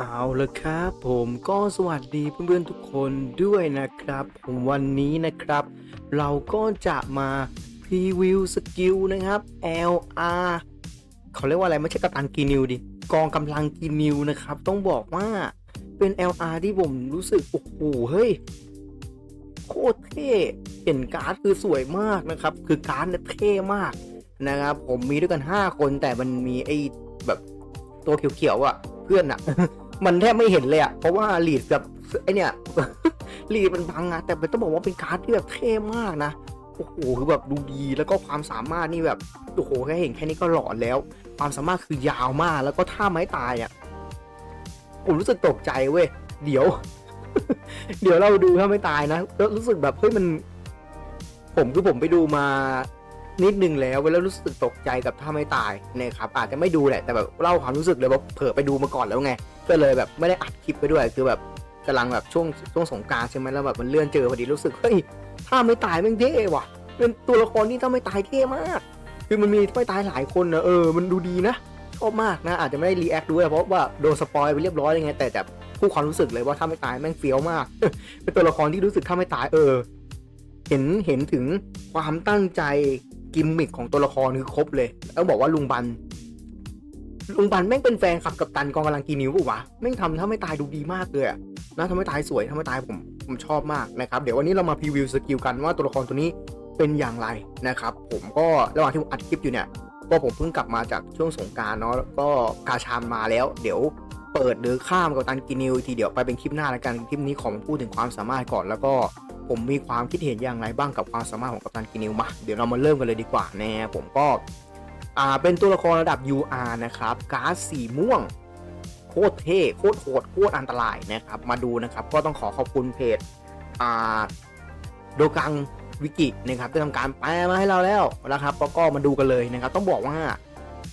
เอาละครับผมก็สวัสดีเพื่อนๆทุกคนด้วยนะครับ ผมวันนี้นะครับ เราก็จะมาพรีวิวสกิลนะครับ LR เขาเรียกว่าอะไรไม่ใช่กัปตันกีนิวดิกองกำลังกีนิวนะครับ ต้องบอกว่าเป็น LR ที่ผมรู้สึกโอ้โหเฮ้ยโคตรเท่เห็นการ์ดคือสวยมากนะครับ คือการ์ดเนี่ยเท่มากนะครับ ผมมีด้วยกัน 5 คนแต่มันมีไอ้แบบตัวเขียวๆอะ เพื่อนอะ มันแทบไม่เห็นเลยอะเพราะว่าลีดกับไอเนี่ยลีดมันบังอะแต่ต้องบอกว่าเป็นการ์ดที่แบบเท่มากนะโอ้โหคือแบบดูดีแล้วก็ความสามารถนี่แบบโอ้โหแค่เห็นแค่นี้ก็หลอนแล้ว ความสามารถคือยาวมากแล้วก็ท่าไม้ตายอะผมรู้สึกตกใจเว้ยเดี๋ยว เดี๋ยวเราดูถ้าไม่ตายนะแล้วรู้สึกแบบเฮ้ยมัน ผมคือผมไปดูมา นิดนึงแล้วแล้วรู้สึกตกใจกับถ้าไม่ตายนะครับอาจจะไม่ดูแหละแต่แบบเล่าความรู้สึกเลยว่าเผลอไปดูมาก่อนแล้วไงก็เลยแบบไม่ได้อัดคลิปไปด้วยคือแบบกำลังแบบช่วงช่วงสงการใช่ไหมแล้วแบบมันเลื่อนเจอพอดีรู้สึกเฮ้ยถ้าไม่ตายแม่งเท่ว่ะ เป็นตัวละครที่ถ้าไม่ตายเท่มาก คือมันมีถ้าไม่ตายหลายคนนะเออมันดูดีนะชอบมากนะอาจจะไม่ได้รีแอคด้วยเพราะว่าโดนสปอยไปเรียบร้อยยังไงแต่แต่พูดความรู้สึกเลยว่าถ้าไม่ตายแม่งเฟี้ยวมาก เป็นตัวละครที่รู้สึกถ้าไม่ตายเออ เห็นเห็นถึงความตั้งใจ กิมมิคของตัวละครคือครบเลยต้องบอกว่าลุงบัน ลุงบันแม่งเป็นแฟนขับกับตันกองกำลังกีนิ้วปะวะแม่งทำถ้าไม่ตายดูดีมากเลยอะนะทำให้ตายสวยทำให้ตายผมผมชอบมากนะครับเดี๋ยววันนี้เรามาพรีวิวสกิลกันว่าตัวละครตัวนี้เป็นอย่างไรนะครับ ผมก็ระหว่างที่ผมอัดคลิปอยู่เนี่ยก็ผมเพิ่งกลับมาจากช่วงสงการเนาะแล้วก็กาชามมาแล้ว เดี๋ยวเปิดหรือข้ามกับตันกินิวอีกทีเดียวไปเป็นคลิปหน้าแล้วกันคลิปนี้ขอพูดถึงความสามารถก่อนแล้วก็ ผมมีความคิดเห็นอย่างไรบ้างกับความสามารถของกัปตันกินิวมาเดี๋ยวเรามาเริ่มกันเลยดีกว่าแน่ผมก็อ่าเป็นตัวละครระดับ UR นะครับการ์ดสีม่วง โคตรเท่โคตรโหดโคตรอันตรายนะครับมาดูนะครับก็ต้องขอขอบคุณเพจอ่าโดกังวิกินะครับที่ทำการแปลมาให้เราแล้วนะครับแล้วก็มาดูกันเลยนะครับต้องบอกว่า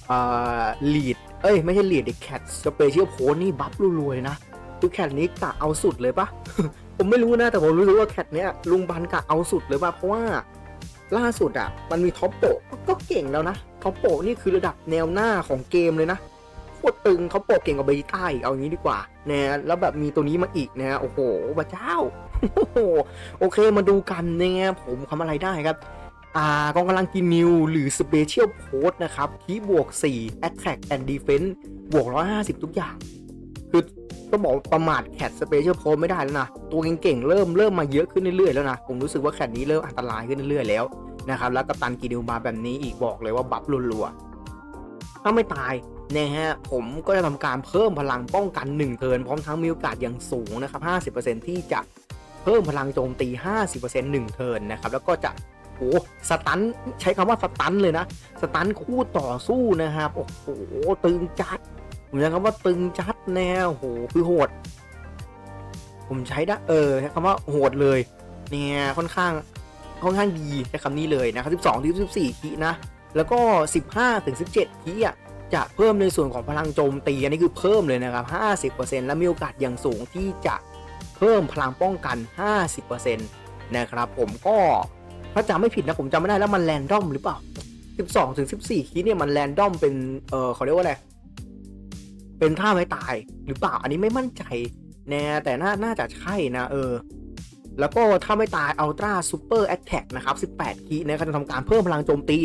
อ่าลีดเอ้ยไม่ใช่ลีดเด็กแคทสเปเชียลโพนี่บัฟรวยๆนะคือแคทนี้กะเอาสุดเลยปะ ผมไม่รู้นะ แต่ผมรู้สึกว่าแคทเนี้ยลุงบันกะเอาสุดเลยป่ะเพราะว่าล่าสุดอะ มันมีท็อปโปก็เก่งแล้วนะท็อปโปนี่คือระดับแนวหน้าของเกมเลยนะโคตรตึงเขาโปเก่งกว่าเบต้าอีกเอางี้ดีกว่านะแล้วแบบมีตัวนี้มาอีกนะโอ้โหพระเจ้าโอ้โหโอเคมาดูกันเนะผมทำอะไรได้ครับอ่ากองกำลังกินนิวหรือ Special Post นะครับที่บวก 4 Attack and Defense บวก 150 ทุกอย่าง คือต้องบอกประมาทแคท Special Post ไม่ได้แล้วนะ ตัวเก่งๆ เริ่มเริ่มมาเยอะขึ้นเรื่อยๆแล้วนะ ผมรู้สึกว่าแคทนี้เริ่มอันตรายขึ้นเรื่อยๆแล้วนะครับ แล้วกัปตันกินิวมาแบบนี้อีกบอกเลยว่าบัฟรัวๆ ถ้าไม่ตายนะฮะผมก็จะทำการเพิ่มพลังป้องกัน1เทินพร้อมทั้งมีโอกาสอย่างสูงนะครับ 50%ที่จะเพิ่มพลังโจมตี 50% 1เทิร์นนะครับ แล้วก็จะโอ้สตันใช้คำว่าสตันเลยนะ สตันคู่ต่อสู้นะครับ โอ้โห ตึงจัดผมใช้คำว่าตึงจัด แนวโอ้โหคือโหด ผมใช้ได้เออคำว่าโหดเลย เนี่ยค่อนข้างค่อนข้างดีใช้คำนี้เลยนะครับ12ถึง14คีนะ แล้วก็ 15ถึง17คีอะจะเพิ่มในส่วนของพลังโจมตีอันนี้คือเพิ่มเลยนะครับ 50%และมีโอกาสอย่างสูงที่จะเพิ่มพลังป้องกัน 50%นะครับผมก็ถ้าจำไม่ผิดนะผมจำไม่ได้แล้วมันแรนดอมหรือเปล่า 12ถึง14คีเนี่ยมันแรนดอมเป็นเออเขาเรียกว่าอะไร เป็นท่าไม้ตายหรือเปล่าอันนี้ไม่มั่นใจแน่แต่น่าน่าจะใช่นะ เออ แล้วก็ถ้าไม่ตาย Ultra Super Attack นะครับ 18คีนะครับจะทำการเพิ่มพลังโจมตี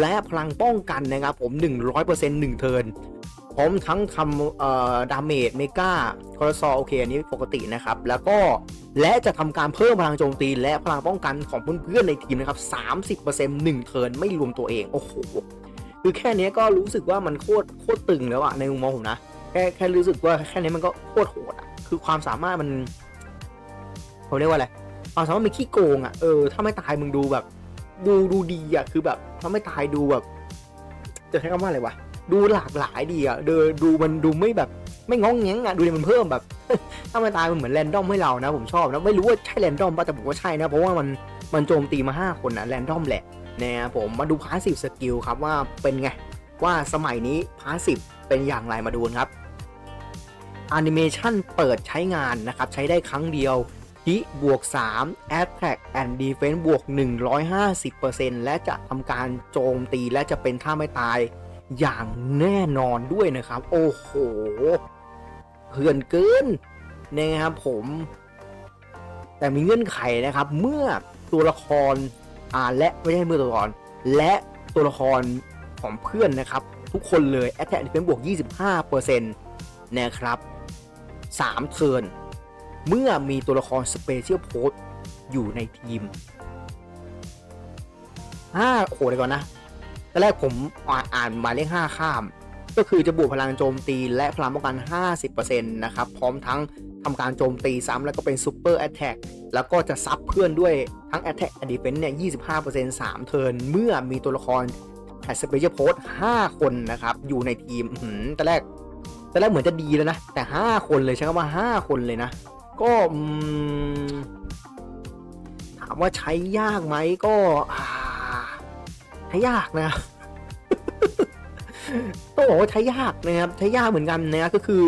และพลังป้องกันนะครับ ผม 100% 1 เทิร์นพร้อมทั้งทำเอ่อดาเมจเมกาคอร์ซอโอเค อันนี้ปกตินะครับ แล้วก็และจะทำการเพิ่มพลังโจมตี และพลังป้องกันของเพื่อนๆในทีมนะครับ 30% 1 เทิร์นไม่รวมตัวเอง โอ้โห คือแค่นี้ก็รู้สึกว่ามันโคตรโคตรตึงแล้วอะในมุมมองผมนะ แค่แค่รู้สึกว่าแค่นี้มันก็โคตรโหดอะคือความสามารถมันเขาเรียกว่าอะไรความสามารถมันขี้โกงอะเออถ้าไม่ตายมึงดูแบบ ดูดูดีอะคือแบบถ้าไม่ตายดูแบบ จะใช้คำว่าอะไรวะดูหลากหลายดีอะเดอดูมันดูไม่แบบ ไม่งองแง้งอะดูดิมันเพิ่มแบบ ถ้าไม่ตายมันเหมือนแรนดอมให้เรานะ ผมชอบนะไม่รู้ว่าใช่แรนดอมป่ะแต่ผมว่าใช่นะเพราะว่ามันมันโจมตีมา 5 คนนะแรนดอมแหละนะผมมาดูพาสซีฟสกิลครับว่าเป็นไงว่าสมัยนี้พาสซีฟ เป็นอย่างไรมาดูนครับแอนิเมชันเปิดใช้งานนะครับ ใช้ได้ครั้งเดียวฮิบวก 3 Attack and Defense บวก 150%และจะทำการโจมตีและจะเป็นท่าไม่ตายอย่างแน่นอนด้วยนะครับ โอ้โหเพื่อนเกินนะครับผม แต่มีเงื่อนไขนะครับ เมื่อตัวละครอ่าและไม่ใช่เมื่อตัวละครและตัวละครของเพื่อนนะครับ ทุกคนเลย Attack Defense บวก 25%นะครับ 3 เทิร์น เมื่อมีตัวละคร Special Post อยู่ในทีมห้าโอ้โหเดี๋ยวก่อนนะตอนแรกผมอ่านานมาเลข5 ข้าม ก็คือจะบวกพลังโจมตีและพลังป้องกัน 50%นะครับ พร้อมทั้งทำการโจมตีซ้ำแล้วก็เป็น Super Attack แล้วก็จะซับเพื่อนด้วยทั้ง Attack and Defense เนี่ย 25% 3 เทิร์น เมื่อมีตัวละคร แสเปเชียลโพสห้าคนนะครับ อยู่ในทีมตอนแรกตอนแรกเหมือนจะดีแล้วนะ แต่ 5 คนเลยใช้คำว่า 5 คนเลยนะ ก็ถามว่าใช้ยากไหมก็ใช้ยากนะต้องบอกว่าใช้ยากนะครับ ใช้ยากเหมือนกันนะก็คือ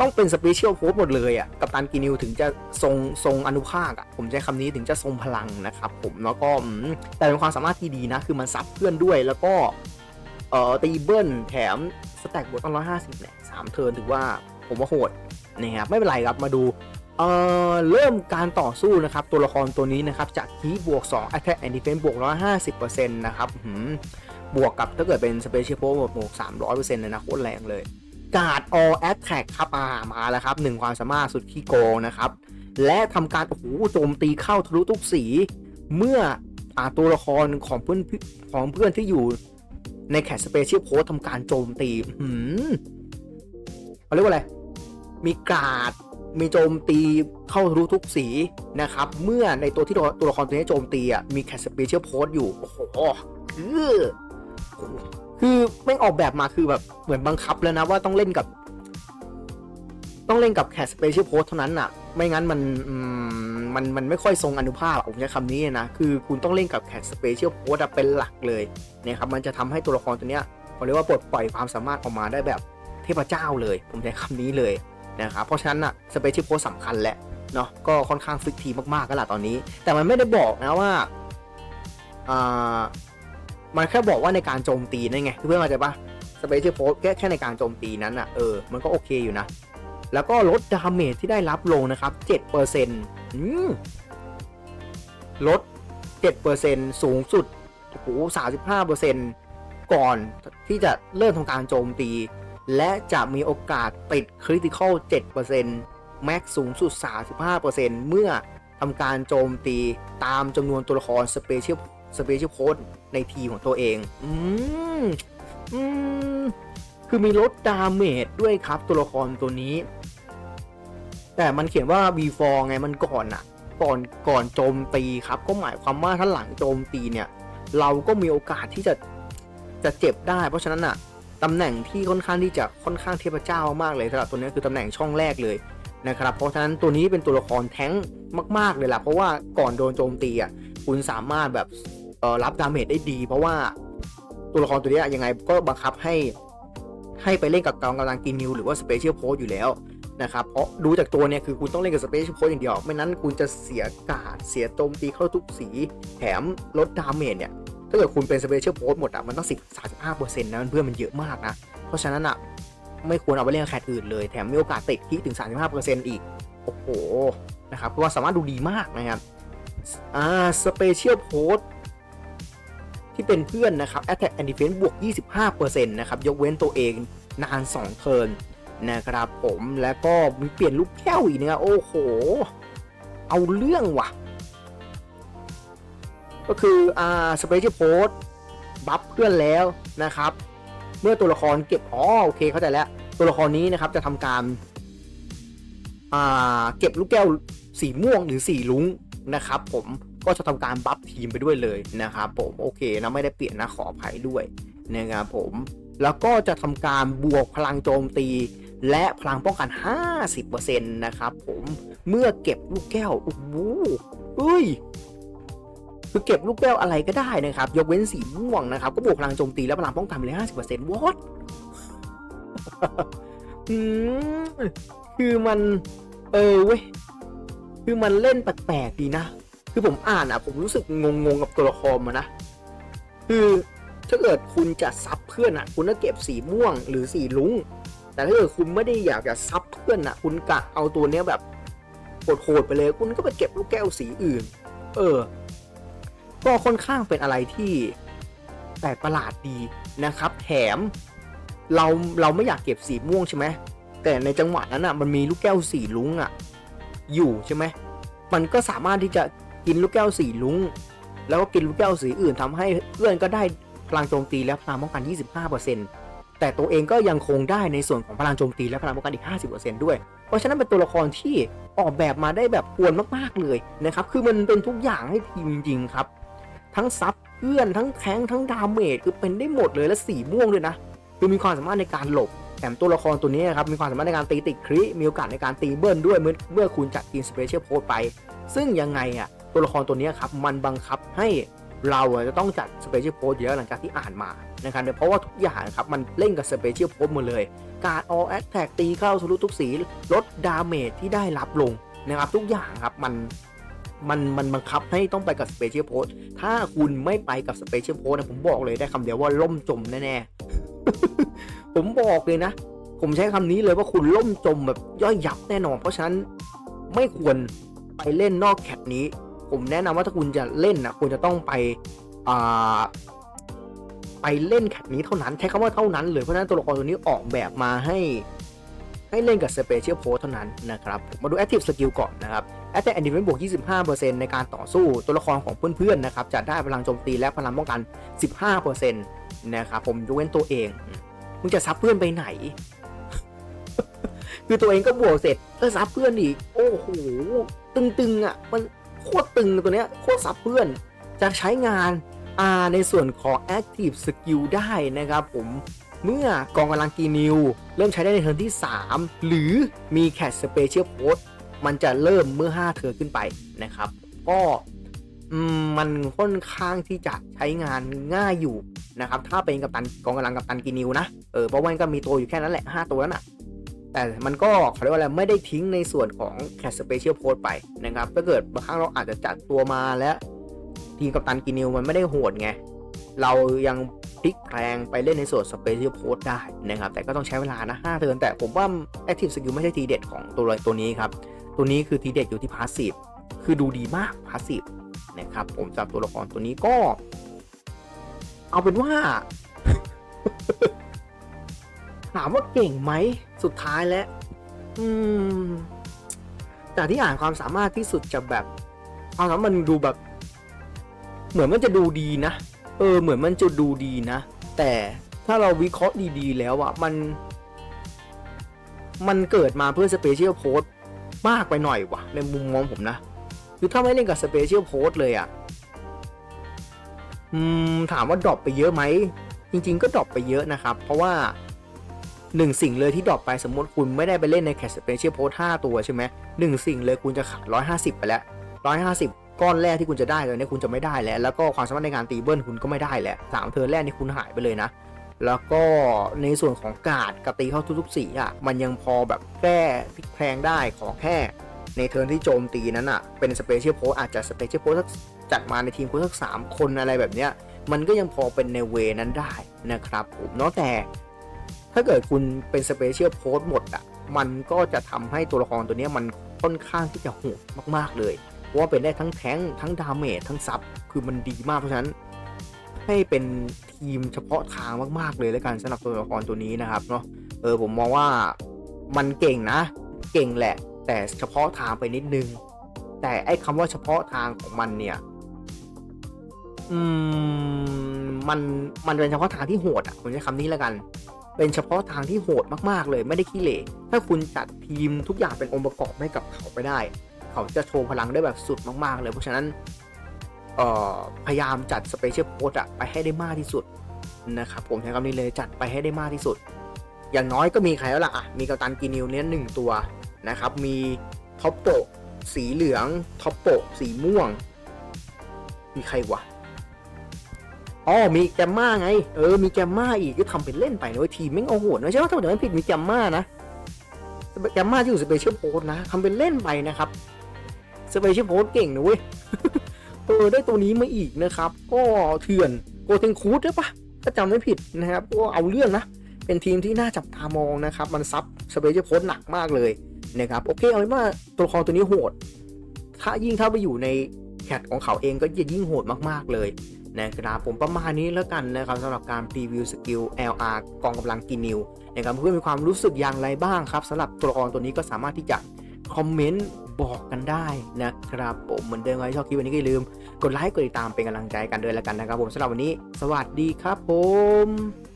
ต้องเป็นสเปเชียลโพสหมดเลยอะกับตันกินิวถึงจะทรงทรงอนุภาคอะผมใช้คำนี้ถึงจะทรงพลังนะครับผมแล้วก็แต่เป็นความสามารถที่ดีนะ คือมันซับเพื่อนด้วยแล้วก็เอ่อตีเบิ้ลแถมสแต็กบวกต้องร้อยห้าสิบเนี่ยสามเทิร์นถือว่าผมว่าโหดนะครับไม่เป็นไรครับมาดูเอ่อเริ่มการต่อสู้นะครับ ตัวละครตัวนี้นะครับจากทีบวก 2 Attack and Defense บวก 150%นะครับบวกกับถ้าเกิดเป็น Special p o บวก 300%เลยนะโคตรแรงเลย การ์ด all attack ครับามาแล้วครับหนึ่งความสามารถสุดขี้โกงนะครับ และทำการโอ้โหโจมตีเข้าทะลุทุกสี เมื่ออตัวละครของเพื่อนของเพื่อนที่อยู่ในแคสเปเชียลโพสทำการโจมตีหืมเขาเรียกว่าอะไร มีการ์ดมีโจมตีเข้าทะลุทุกสีนะครับ เมื่อในตัวที่ตัวตัวละครตัวนี้โจมตีอะมีแคสเปเชียลโพสอยู่ โอ้โหคือ คือไม่ออกแบบมาคือแบบเหมือนบังคับแล้วนะว่าต้องเล่นกับ ต้องเล่นกับแคสเปเชียลโพสเท่านั้นอะไม่งั้นมันมันมันไม่ค่อยทรงอนุภาพผมใช้คำนี้นะ คือคุณต้องเล่นกับแคสเปเชียลโพสเป็นหลักเลยเนี่ยครับมันจะทำให้ตัวละครตัวเนี้ยเขาเรียกว่าปลดปล่อยความสามารถออกมาได้แบบเทพเจ้าเลย ผมใช้คำนี้เลยนะครับเพราะฉะนั้นอะสเปเชียลโพสสำคัญแหละเนาะก็ค่อนข้างฟิกทีมากๆก็แหละตอนนี้ แต่มันไม่ได้บอกนะว่าอ่า มันแค่บอกว่าในการโจมตีนั่นไงเพื่อนเข้าใจปะสเปเชียลโพสแค่แค่ในการโจมตีนั้นอะเออมันก็โอเคอยู่นะ แล้วก็ลดดาเมจที่ได้รับลงนะครับ7%อืมลด 7%สูงสุดโอ้โห35%ก่อนที่จะเริ่มทำการโจมตี และจะมีโอกาสติดคริติคอล7%แม็กสูงสุด 35%เมื่อทำการโจมตีตามจำนวนตัวละครสเปเชียล สเปเชียลโค้ดในทีของตัวเอง อืมอืมคือมีลดดาเมจด้วยครับตัวละครตัวนี้ แต่มันเขียนว่า before ไงมันก่อนอะก่อนก่อนโจมตีครับ ก็หมายความว่าถ้าหลังโจมตีเนี่ย เราก็มีโอกาสที่จะจะเจ็บได้ เพราะฉะนั้นอะตำแหน่งที่ค่อนข้างที่จะค่อนข้างเทพเจ้ามากเลยสำหรับตัวนี้คือตำแหน่งช่องแรกเลยนะครับ เพราะฉะนั้นตัวนี้เป็นตัวละครแท้งมาก ๆเลยล่ะเพราะว่าก่อนโดนโจมตีอะคุณสามารถแบบ รับดาเมจได้ดี เพราะว่าตัวละครตัวนี้ยังไงก็บังคับให้ให้ไปเล่นกับกองกำลังกินนิวหรือว่าสเปเชียลโพสอยู่แล้วนะครับ เพราะดูจากตัวเนี่ยคือคุณต้องเล่นกับสเปเชียลโพสอย่างเดียว ไม่นั้นคุณจะเสียกาดเสียโจมตีเข้าทุกสี แถมลดดาเมจเนี่ยถ้าเกิดคุณเป็นสเปเชียลโพสหมดอะมันต้องสิบสามสิบห้าเปอร์เซ็นต์นะเพื่อนมันเยอะมากนะ เพราะฉะนั้นอะไม่ควรเอาไปเล่นกับแคทอื่นเลยแถมมีโอกาสติดที่ถึง 35%อีก โอ้โหนะครับเพราะว่าสามารถดูดีมากนะครับอ่าสเปเชียลโพส ที่เป็นเพื่อนนะครับ Attack and Defense บวก 25%นะครับ ยกเว้นตัวเองนาน 2 เทิร์นนะครับผมแล้วก็มีเปลี่ยนลูกแก้วอีกนะโอ้โห เอาเรื่องว่ะ ก็คืออ่าสเปเชียลโพสบัฟเพื่อนแล้วนะครับ เมื่อตัวละครเก็บอ๋อโอเคเข้าใจแล้ว ตัวละครนี้นะครับจะทำการอ่าเก็บลูกแก้วสีม่วงหรือสีลุ้งนะครับผม ก็จะทำการบัฟทีมไปด้วยเลยนะครับผมโอเคนะไม่ได้เปลี่ยนนะขออภัยด้วยนะครับผมแล้วก็จะทำการบวกพลังโจมตี และพลังป้องกัน 50%นะครับผมเมื่อเก็บลูกแก้วโอ้โหเฮ้ยคือเก็บลูกแก้วอะไรก็ได้นะครับ ยกเว้นสีม่วงนะครับ ก็บวกพลังโจมตีและพลังป้องกันไปเลยห้าสิบเปอร์เซ็นต์วอตคือมัน เออเว้ย คือมันเล่นแปลกๆดีนะ คือผมอ่านอะ ผมรู้สึกงงๆกับตัวละครมานะ คือถ้าเกิดคุณจะซับเพื่อนอะ คุณต้องเก็บสีม่วงหรือสีลุงแต่ถ้าเกิดคุณไม่ได้อยากจะซับเพื่อนอะ คุณกะเอาตัวเนี้ยแบบโหดๆไปเลย คุณก็ไปเก็บลูกแก้วสีอื่น เออ ก็ค่อนข้างเป็นอะไรที่แปลกประหลาดดีนะครับ แถมเราเราไม่อยากเก็บสีม่วงใช่ไหมแต่ในจังหวะนั้นอะมันมีลูกแก้วสีลุงอะ อยู่ใช่ไหมมันก็สามารถที่จะ กินลูกแก้วสีลุ้งแล้วก็กินลูกแก้วสีอื่นทำให้เพื่อนก็ได้พลังโจมตีและพลังป้องกัน 25%แต่ตัวเองก็ยังคงได้ในส่วนของพลังโจมตีและพลังป้องกันอีก 50%ด้วย เพราะฉะนั้นเป็นตัวละครที่ออกแบบมาได้แบบควรมากๆเลยนะครับ คือมันเป็นทุกอย่างให้ทีมจริงๆครับ ทั้งซับเพื่อนทั้งแทงทั้งดาเมจคือเป็นได้หมดเลยและสีม่วงด้วยนะ คือมีความสามารถในการหลบแถมตัวละครตัวนี้นะครับมีความสามารถในการตีติดคริมีโอกาสในการตีเบิ้ลด้วยเมื่อเมื่อคุณจัดทีมสเปเชียลโพสไป ซึ่งยังไงอะ ตัวละครตัวนี้ครับมันบังคับให้เราจะต้องจัดสเปเชียลโพสอยู่แล้วหลังจากที่อ่านมานะครับเพราะว่าทุกอย่างครับมันเล่นกับสเปเชียลโพสหมดเลย การออแอ t แท็กตีเข้าทะลุทุกสี ลดดาเมจที่ได้รับลงนะครับทุกอย่างครับมันมันมันบังคับให้ต้องไปกับสเปเชียลโพสถ้าคุณไม่ไปกับสเปเชียลโพสนะผมบอกเลยได้คำเดียวว่าล่มจมแน่ๆ ผมบอกเลยนะ ผมใช้คำนี้เลยว่าคุณล่มจมแบบย่อยยับแน่นอน เพราะฉะนั้นไม่ควรไปเล่นนอกแคปนี้ ผมแนะนำว่าถ้าคุณจะเล่นนะคุณจะต้องไปไปเล่นแคปนี้เท่านั้นใช้คำว่าเท่านั้นเลยเพราะฉะนั้นตัวละครตัวนี้ออกแบบมาให้ให้เล่นกับ Special Post เท่านั้นนะครับมมาดู Active Skill ก่อนนะครับ Attack and Defense บวก 25%ในการต่อสู้ตัวละครของเพื่อนๆนะครับจะได้พลังโจมตีและพลังป้องกัน 15%นะครับผมยกเว้นตัวเองมึงจะซับเพื่อนไปไหน คือตัวเองก็บวกเสร็จก็ซับเพื่อนอีก โอ้โหตึงๆอะมัน โคตรตึงตัวเนี้ยโคตรซับเพื่อนจะใช้งานอ่าในส่วนของ Active Skill ได้นะครับผมเมื่อกองกำลังกีนิว เริ่มใช้ได้ในเทิร์นที่ 3 หรือมีแค t สเปเชียลโพสมันจะเริ่มเมื่อ 5 เทิร์นขึ้นไปนะครับ ก็มันค่อนข้างที่จะใช้งานง่ายอยู่นะครับ ถ้าเป็นกัปตันกองกำลังกัปตันกีนิวนะ เออเพราะว่ามันก็มีตัวอยู่แค่นั้นแหละ 5 ตัวนั้นอะ แต่มันก็เขาเรียกว่าอะไรไม่ได้ทิ้งในส่วนของแคสเปเชียลโพสไปนะครับถ้าเกิดบางครั้งเราอาจจะจัดตัวมาแล้วทีมกัปตันกีนิวมันไม่ได้โหดไง เรายังพลิกแพลงไปเล่นในส่วนสเปเชียลโพสได้นะครับ แต่ก็ต้องใช้เวลานะ5เทิร์นแต่ผมว่า Active Skill ไม่ใช่ทีเด็ดของตัวตัวนี้ครับ ตัวนี้คือทีเด็ดอยู่ที่พาสซีฟคือดูดีมากพาสซีฟนะครับ ผมสำหรับตัวละครตัวนี้ก็ เอาเป็นว่า ถามว่าเก่งไหมสุดท้ายแล้วอืมจากที่อ่านความสามารถที่สุดจะแบบความสามารถมันดูแบบ เหมือนมันจะดูดีนะเออเหมือนมันจะดูดีนะ แต่ถ้าเราวิเคราะห์ดีๆ แล้วอะมัน มันเกิดมาเพื่อสเปเชียลโพสมากไปหน่อยว่ะในมุมมองผมนะคือถ้าไม่เล่นกับสเปเชียลโพสเลยอะอืมถามว่าดรอปไปเยอะไหมจริง ๆ ก็ดรอปไปเยอะนะครับ เพราะว่า หนึ่งสิ่งเลยที่ดรอปไปสมมติคุณไม่ได้ไปเล่นในแคสเปเชียลโพสห้าตัวใช่ไหมหนึ่งสิ่งเลยคุณจะขาดร้อยห้าสิบไปแล้วร้อยห้าสิบก้อนแรกที่คุณจะได้ตอนนี้คุณจะไม่ได้แล้ว แล้วก็ความสามารถในการตีเบิ้ลคุณก็ไม่ได้แล้วสามเทิร์นแรกนี่คุณหายไปเลยนะ แล้วก็ในส่วนของกาดกับตีเข้าทุกๆสีอะมันยังพอแบบแก้พลิกแพลงได้ขอแค่ในเทิร์นที่โจมตีนั้นอะเป็นสเปเชียลโพสอาจจะสเปเชียลโพสจัดมาในทีมคุณสักสามคนอะไรแบบเนี้ยมันก็ยังพอเป็นในเวนั้นได้นะครับผมเนาะแต่ ถ้าเกิดคุณเป็นสเปเชียลโพสหมดอะ มันก็จะทำให้ตัวละครตัวนี้มันค่อนข้างที่จะโหดมาก ๆ เลย เพราะว่าเป็นได้ทั้งแทงทั้งดาเมจทั้งซับคือมันดีมากเพราะฉะนั้นให้เป็นทีมเฉพาะทางมากๆเลยแล้วกันสำหรับตัวละครตัวนี้นะครับเนาะเออผมมองว่ามันเก่งนะ เก่งแหละ แต่เฉพาะทางไปนิดนึง แต่ไอ้คำว่าเฉพาะทางของมันเนี่ย อืมมันมันเป็นเฉพาะทางที่โหดอะผมใช้คำนี้แล้วกัน เป็นเฉพาะทางที่โหดมากๆเลยไม่ได้ขี้เหร่ถ้าคุณจัดทีมทุกอย่างเป็นองค์ประกอบให้กับเขาไปได้ เขาจะโชว์พลังได้แบบสุดมากๆ เลยเพราะฉะนั้นพยายามจัดสเปเชียลโพสอะไปให้ได้มากที่สุดนะครับผมใช้คำนี้เลยจัดไปให้ได้มากที่สุด อย่างน้อยก็มีใครแล้วล่ะอะมีกัปตันกีนิวเนี้ยหนึ่งตัวนะครับมีท็อปโปสีเหลืองท็อปโปสีม่วงมีใครวะ อ๋อมีแกมมาไง เออ มีแกมมาอีกก็ทำเป็นเล่นไปนะเว้ยทีมไม่งเอาโหดนะใช่ไหมถ้าเกิดไม่ผิดมีแกมมานะแกมมาที่อยู่สเปเชียลโพสนะทำเป็นเล่นไปนะครับสเปเชียลโพสเก่งนะเว้ยเออได้ตัวนี้มาอีกนะครับ ก็เถื่อนโกเทนคูดใช่ปะถ้าจำไม่ผิดนะครับก็เอาเรื่องนะ เป็นทีมที่น่าจับตามองนะครับ มันซับสเปเชียลโพสหนักมากเลยนะครับโอเคเอาเป็นว่าตัวละครตัวนี้โหด ถ้ายิ่งถ้าไปอยู่ในแคทของเขาเองก็จะยิ่งโหดมากๆเลย นะครับผมประมาณนี้แล้วกันนะครับสำหรับการพรีวิวสกิล LR กองกำลังกินิวนะครับเพื่อนมีความรู้สึกอย่างไรบ้างครับสำหรับตัวละครตัวนี้ก็สามารถที่จะคอมเมนต์บอกกันได้นะครับผมเหมือนเดิมไว้ชอบคลิปวันนี้ก็อย่าลืม กดไลค์กดติดตามเป็นกำลังใจกันด้วยแล้วกันนะครับผมสำหรับวันนี้ สวัสดีครับผม